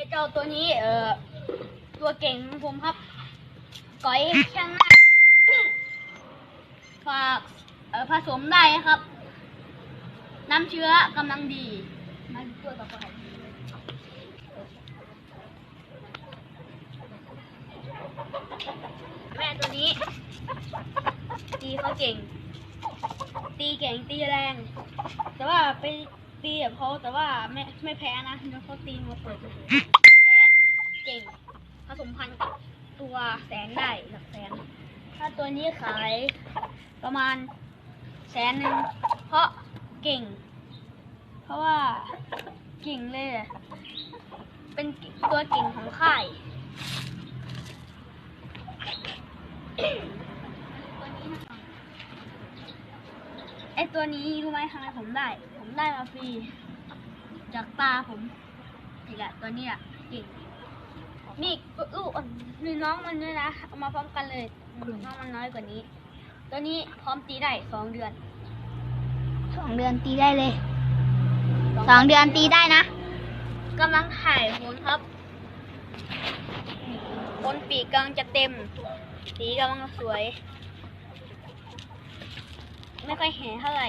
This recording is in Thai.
อ้เจ้าตัวนี้ เอ่อ ตัวเก่งของผมครับ ก้อยช่างหน้าฝากเอ่อผสมได้ครับ น้ำเชื้อกำลังดีมาดูตัวต่อไปแม่ตัวนี้ ตีเขาเก่ง ตีเก่งตีแรง แต่ว่าไป ตีกับเขาแต่ว่าไม่ไม่แพ้นะเดี๋ยวเขาตีมาเปิดไม่แพ้เก่งผสมพันธุ์กับตัวแสนได้หลักแสน ถ้าตัวนี้ขายประมาณแสนหนึ่งเพราะเก่ง เพราะว่าเก่งเลยอะเป็นตัวเก่งของค่าย อตัวนี้รู้ไหมทำไมผมได้ ผมได้มาฟรี จากตาผมอีกอะตัวเนี้ยเก่งนี่ลูกอ่อนมีน้องมันด้วยนะเอามาพร้อมกันเลยน้องมันน้อยกว่านี้ ตัวนี้พร้อมตีได้สองเดือนสองเดือนตีได้เลยสองเดือนตีได้นะกำลังถ่ายผลครับบนปีกกำลังจะเต็ม สีกำลังสวย ไม่ค่อยเห็นเท่าไหร่